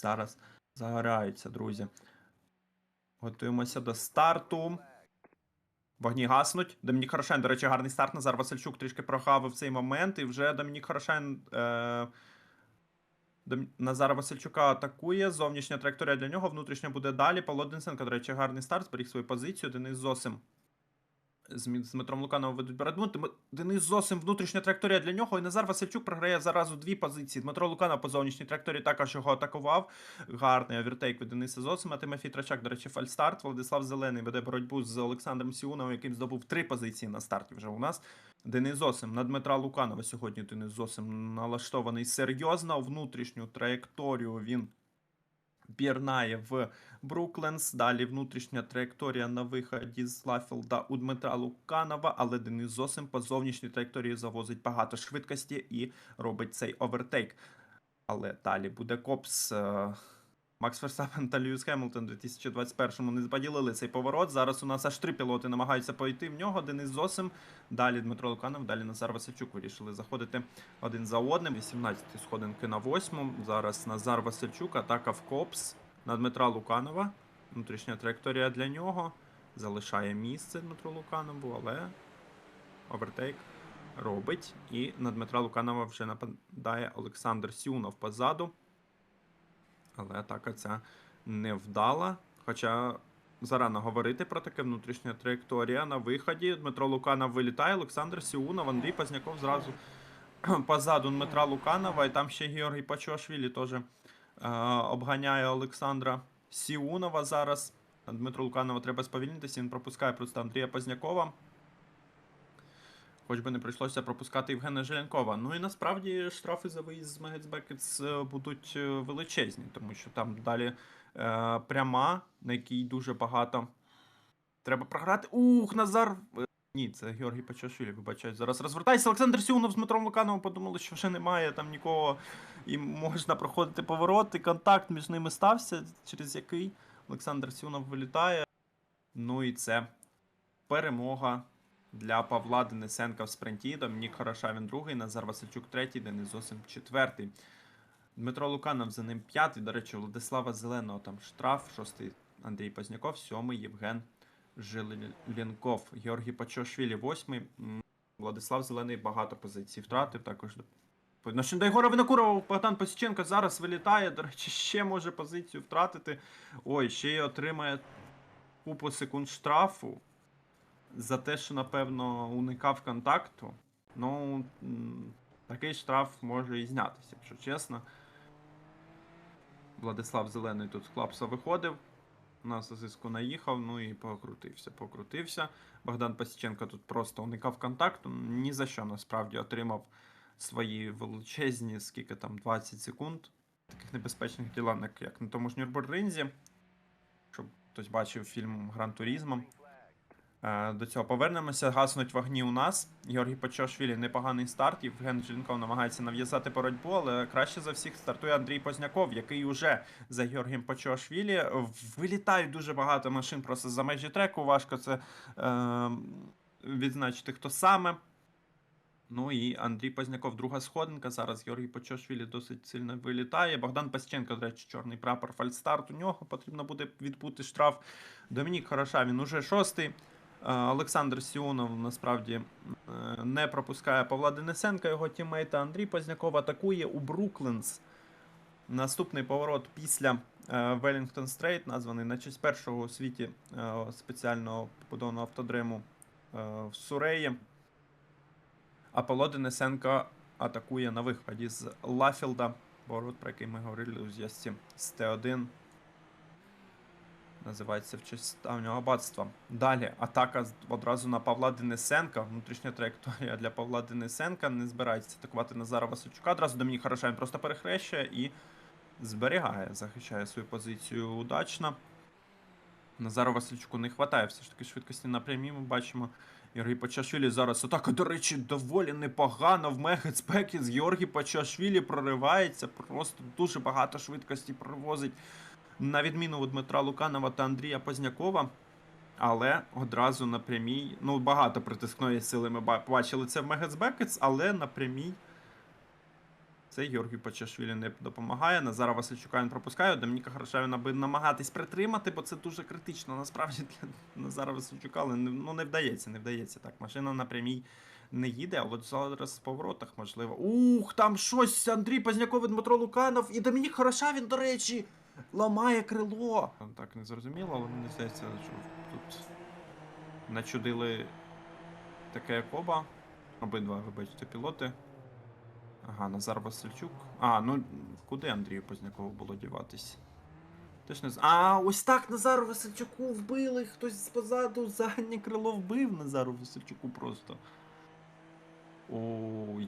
зараз загораються, друзі. Готуємося до старту. Вогні гаснуть. Домінік Хорошен, до речі, гарний старт. Назар Васильчук трішки прогавив цей момент, і вже Домінік Хорошен. Е- Дом- Назара Васильчука атакує. Зовнішня траєкторія для нього, внутрішня буде далі. Павло Денисенко, до речі, гарний старт, зберіг свою позицію. Денис Зосим з Дмитром Лукановим ведуть боротьбу. Денис Зосим внутрішня траєкторія для нього. І Назар Васильчук програє зараз у дві позиції. Дмитро Луканов по зовнішній траєкторії також його атакував. Гарний овертейк від Дениса Зосима. Тимофій Трачак, до речі, фальстарт. Владислав Зелений веде боротьбу з Олександром Сіуновим, яким здобув три позиції на старті вже у нас. Денис Зосим на Дмитра Луканова сьогодні Денис Зосим налаштований серйозно. Внутрішню траєкторію він пірнає в Брукленс. Далі внутрішня траєкторія на виході з Лафілда у Дмитра Луканова, але Денис Зосим по зовнішній траєкторії завозить багато швидкості і робить цей овертейк. Але далі буде Копс. Макс Ферстапен та Льюіс Хеммельтон у 2021-му не поділили цей поворот. Зараз у нас аж три пілоти намагаються пройти в нього. Денис Зосим, далі Дмитро Луканов, далі Назар Васильчук вирішили заходити один за одним. 18 сходинки на восьму. Зараз Назар Васильчук, атака в Копс на Дмитра Луканова. Внутрішня траєкторія для нього. Залишає місце Дмитру Луканову, але овертейк робить. І на Дмитра Луканова вже нападає Олександр Сюнов позаду. Але атака ця не вдала. Хоча зарано говорити про таке внутрішня траєкторія на виході. Дмитро Луканов вилітає, Олександр Сіунов, Андрій Пазняков зразу позаду Дмитра Луканова. І там ще Георгій Пачошвілі теж е, обганяє Олександра Сіунова зараз. Дмитру Луканову треба сповільнитися, він пропускає просто Андрія Пазнякова. Хоч би не прийшлося пропускати Євгена Желянкова. Ну і насправді штрафи за виїзд з Мегетс Бекетс будуть е, величезні, тому що там далі е, пряма, на якій дуже багато треба програти. Ух, Назар! Е, Ні, це Георгій Пачашвілі, вибачаю. Зараз розвертається. Олександр Сюнов з Дмитром Лукановим подумали, що вже немає там нікого і можна проходити повороти. Контакт між ними стався, через який Олександр Сюнов вилітає. Ну і це перемога для Павла Денисенка в спринті. Домінік Хорошавін другий, Назар Васильчук третій, Денис Зосим четвертий. Дмитро Луканов за ним п'ятий. До речі, Владислава Зеленого там штраф, шостий Андрій Позняков, сьомий Євген Жиленков. Георгій Пачошвілі, восьмий. Владислав Зелений багато позицій втратив. Також до Єгора Винокурова Богдан Посіченко зараз вилітає. До речі, ще може позицію втратити. Ой, ще й отримає купу секунд штрафу за те, що, напевно, уникав контакту. Ну, такий штраф може і знятися, якщо чесно. Владислав Зелений тут з клапса виходив. На сосиску наїхав, ну і покрутився, покрутився. Богдан Пасіченко тут просто уникав контакту. Ні за що насправді отримав свої величезні, скільки там, 20 секунд таких небезпечних ділянок, як на тому ж Нюрбургринзі. Щоб хтось бачив фільм Гран Турізмо. Е, До цього повернемося. Гаснуть вогні у нас. Георгій Почошвілі непоганий старт. Євген Желенков намагається нав'язати боротьбу, але краще за всіх стартує Андрій Позняков, який уже за Георгієм Почошвілі. Вилітають дуже багато машин просто за межі треку. Важко це е, відзначити, хто саме. Ну і Андрій Позняков, друга сходинка. Зараз Георгій Почошвілі досить сильно вилітає. Богдан Пасченко, до речі, чорний прапор фальстарт. У нього потрібно буде відбути штраф. Домінік Хороша, він уже шостий. Е, Олександр Сіонов насправді е, не пропускає Павла Денисенка, його тіммейта Андрій Позняков атакує у Брукленс. Наступний поворот після Велінгтон Стрейт, названий на честь першого у світі е, спеціального побудованого автодриму е, в Суреї. А Павло Денисенко атакує на виході з Лафілда. Поворот, про який ми говорили у зв'язці з Т1. Називається в честь ставнього аббатства. Далі атака одразу на Павла Денисенка. Внутрішня траєкторія для Павла Денисенка. Не збирається атакувати Назара Васильчука. Одразу Домінік Хороша він просто перехрещує і зберігає, захищає свою позицію удачно. Назару Васильчуку не вистачає все ж таки швидкості на прямій. Ми бачимо Георгій Пачашвілі зараз атака, до речі, доволі непогано в Мегецпекі з Георгій Пачашвілі проривається. Просто дуже багато швидкості провозить на відміну від Дмитра Луканова та Андрія Познякова. Але одразу на прямій, ну багато притискної сили ми ба- бачили це в Мегецбекетс, але на прямій Це Георгій Почашвілі не допомагає. Назара Васильчука він пропускає. Домініка Хорошавіна би намагатись притримати, бо це дуже критично насправді для Назара Васильчука, але ну, не вдається, не вдається. Так, машина на прямій не їде, а от зараз в поворотах можливо. Ух, там щось Андрій Позняков і Дмитро Луканов і Домінік Хорошавін, до речі, ламає крило. Так не зрозуміло, але мені здається, що тут начудили таке як оба. Обидва, вибачте, пілоти. Ага, Назар Васильчук. А, ну куди Андрію Познякову було діватись? Теж А, ось так Назару Васильчуку вбили. Хтось позаду заднє крило вбив Назару Васильчуку просто. О,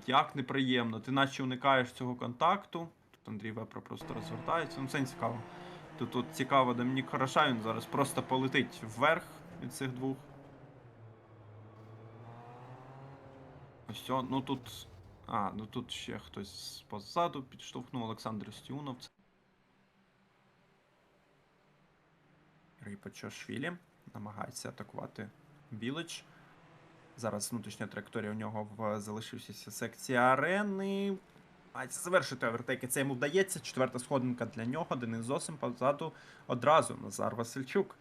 як неприємно. Ти наче уникаєш цього контакту. Тут Андрій Вепро просто розвертається. Ну, це цікаво. Тут, тут цікаво, Домінік Хороша, він зараз просто полетить вверх від цих двох. Ось ну тут. А, ну тут ще хтось позаду підштовхнув Олександр Стюнов. Ріпачошвілі намагається атакувати Білич. Зараз внутрішня траєкторія у нього в залишившійся секції арени. Завершити овертейки. Це йому вдається. Четверта сходинка для нього. Денис Зосим позаду одразу Назар Васильчук.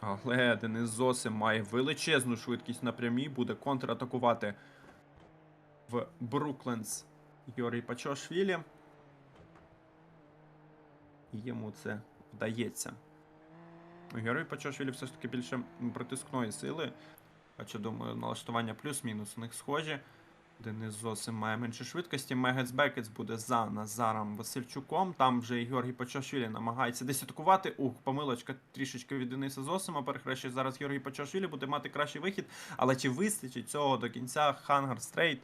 Але Денис Зосим має величезну швидкість на прямій, буде контратакувати в Бруклендс Юрій Пачошвілі. Йому це вдається. Герой Пачошвілі все ж таки більше притискної сили. Хоча, думаю, налаштування плюс-мінус у них схожі. Денис Зосим має менше швидкості. Мегець Бекець буде за Назаром Васильчуком. Там вже і Георгій Почашвілі намагається десь атакувати. Ух, помилочка трішечки від Дениса Зосима. Перехрещує зараз Георгій Почашвілі, буде мати кращий вихід. Але чи вистачить цього до кінця Хангар Стрейт?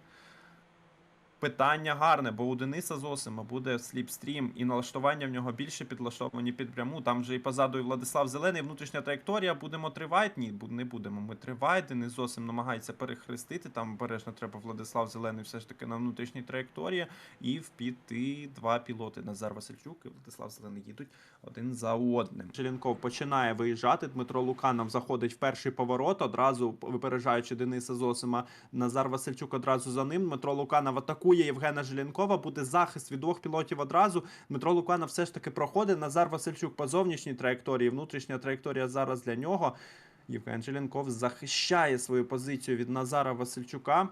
Питання гарне, бо у Дениса Зосима буде сліпстрім, і налаштування в нього більше підлаштовані під пряму. Там вже і позаду і Владислав Зелений, внутрішня траєкторія. Будемо тривайт? Ні, не будемо. Ми тривайт. Денис Зосим намагається перехрестити. Там обережно треба Владислав Зелений все ж таки на внутрішній траєкторії. І впіти два пілоти. Назар Васильчук і Владислав Зелений їдуть один за одним. Желенков починає виїжджати. Дмитро Луканов заходить в перший поворот, одразу випереджаючи Дениса Зосима. Назар Васильчук одразу за ним. Дмитро Луканов атакує Євгена Желенкова. Буде захист від двох пілотів одразу. Дмитро Луканов все ж таки проходить. Назар Васильчук по зовнішній траєкторії. Внутрішня траєкторія зараз для нього. Євген Желенков захищає свою позицію від Назара Васильчука.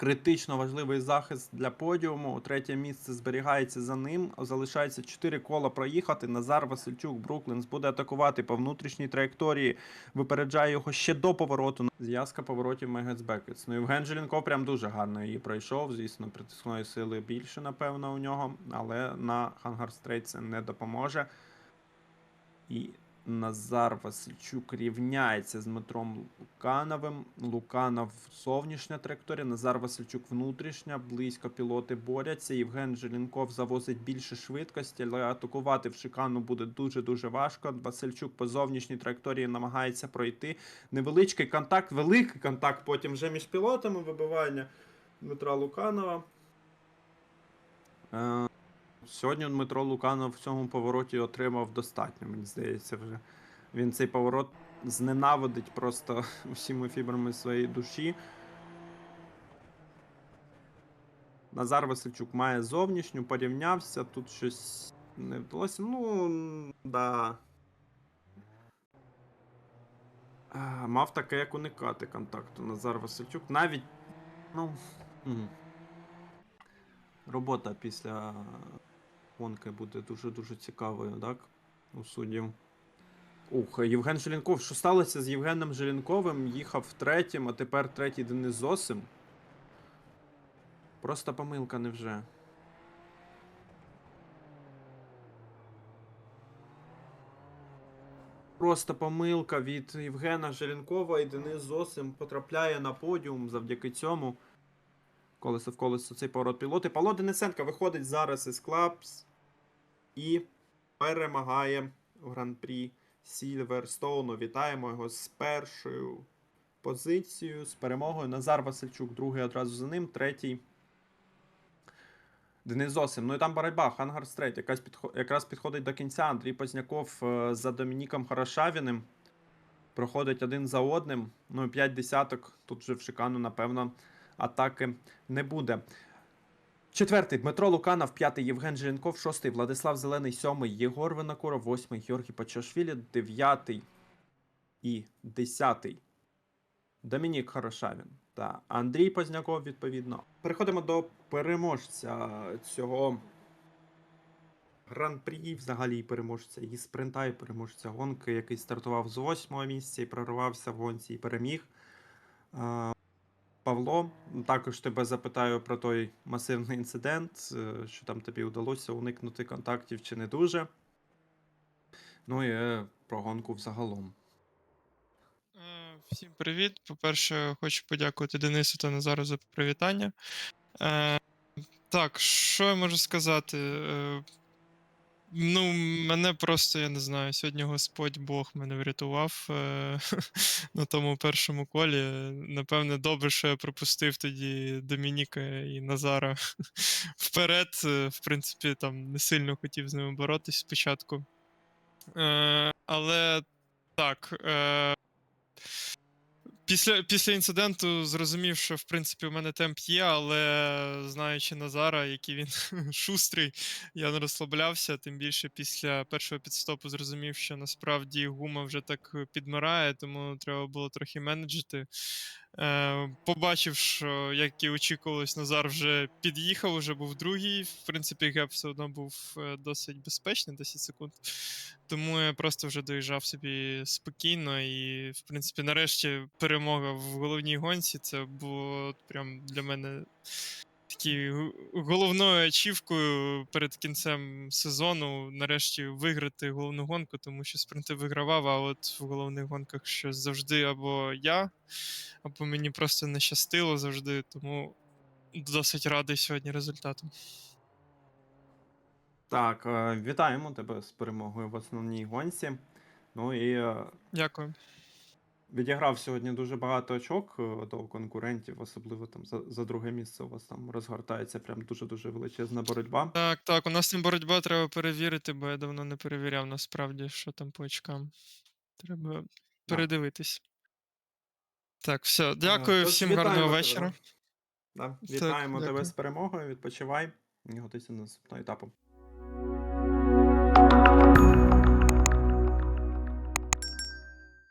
Критично важливий захист для подіуму. Третє місце зберігається за ним. Залишається 4 кола проїхати. Назар Васильчук Бруклінс буде атакувати по внутрішній траєкторії. Випереджає його ще до повороту. Зв'язка поворотів Мегец Бекетс. Ну Євген Желенков прям дуже гарно її пройшов. Звісно, притискної сили більше, напевно, у нього, але на Хангар Стрейт це не допоможе. І Назар Васильчук рівняється з Дмитром Лукановим. Луканов зовнішня траєкторія, Назар Васильчук внутрішня, близько пілоти борються. Євген Желінков завозить більше швидкості, але атакувати в шикану буде дуже-дуже важко. Васильчук по зовнішній траєкторії намагається пройти. Невеличкий контакт, великий контакт потім вже між пілотами вибивання Дмитра Луканова. Сьогодні Дмитро Луканов в цьому повороті отримав достатньо, мені здається, вже. Він цей поворот зненавидить просто усіми фібрами своєї душі. Назар Васильчук має зовнішню, порівнявся, тут щось не вдалося. Ну, да. Мав таке, як уникати контакту Назар Васильчук. Навіть. Ну. Робота після гонки буде дуже-дуже цікавою, так? У суддів. Ух, Євген Желінков. Що сталося з Євгеном Желінковим? Їхав третім, а тепер третій Денис Зосим. Просто помилка невже. Просто помилка від Євгена Желінкова і Денис Зосим потрапляє на подіум завдяки цьому. Колесо в колесо цей поворот пілоти. Павло Денисенко виходить зараз із Клапс і перемагає у гран-прі Сільверстоуну. Вітаємо його з першою позицією, з перемогою. Назар Васильчук, другий одразу за ним, третій. Денис Зосим. Ну і там боротьба, Хангар Стрейт, якась підхо... якраз підходить до кінця. Андрій Позняков е, за Домініком Хорошавіним. Проходить один за одним. Ну і 5 десяток. Тут вже в шикану, напевно, атаки не буде. Четвертий. Дмитро Луканов, п'ятий. Євген Жиренков, шостий. Владислав Зелений, сьомий. Єгор Винокуров, восьмий. Георгій Пачашвілі, дев'ятий і десятий. Домінік Хорошавін. Та Андрій Позняков, відповідно. Переходимо до переможця цього гран-прі, взагалі переможця і спринта, і переможця гонки, який стартував з восьмого місця і прорвався в гонці і переміг. Павло, також тебе запитаю про той масивний інцидент, е, що там тобі вдалося уникнути контактів чи не дуже. Ну і е, про гонку взагалом. Е, Всім привіт. По-перше, хочу подякувати Денису та Назару за привітання. Так, що я можу сказати? Ну, мене просто, я не знаю, сьогодні Господь Бог мене врятував е, на тому першому колі. Напевне, добре, що я пропустив тоді Домініка і Назара вперед. Е, В принципі, там не сильно хотів з ними боротись спочатку. Е, але так. Е, Після, після інциденту зрозумів, що в принципі у мене темп є, але знаючи Назара, який він шустрий, я не розслаблявся. Тим більше після першого підстопу зрозумів, що насправді гума вже так підмирає, тому треба було трохи менеджити. Е, побачив, що, як і очікувалось, Назар вже під'їхав, вже був другий. В принципі, геп все одно був е, досить безпечний, 10 секунд. Тому я просто вже доїжджав собі спокійно і, в принципі, нарешті перемога в головній гонці. Це було прям для мене такою головною ачівкою перед кінцем сезону. Нарешті виграти головну гонку, тому що спринти вигравав, а от в головних гонках щось завжди або я, або мені просто не щастило завжди. Тому досить радий сьогодні результатом. Так, е, вітаємо тебе з перемогою в основній гонці. Ну і е, Дякую. Відіграв сьогодні дуже багато очок е, до конкурентів, особливо там за, за друге місце у вас там розгортається прям дуже-дуже величезна боротьба. Так, так, у нас там боротьба треба перевірити, бо я давно не перевіряв насправді, що там по очкам. Треба передивитись. Так, все, дякую, Е, тож всім гарного тебе, вечора. Да, вітаємо тебе дякую. з перемогою, відпочивай і готуйся до наступного етапу.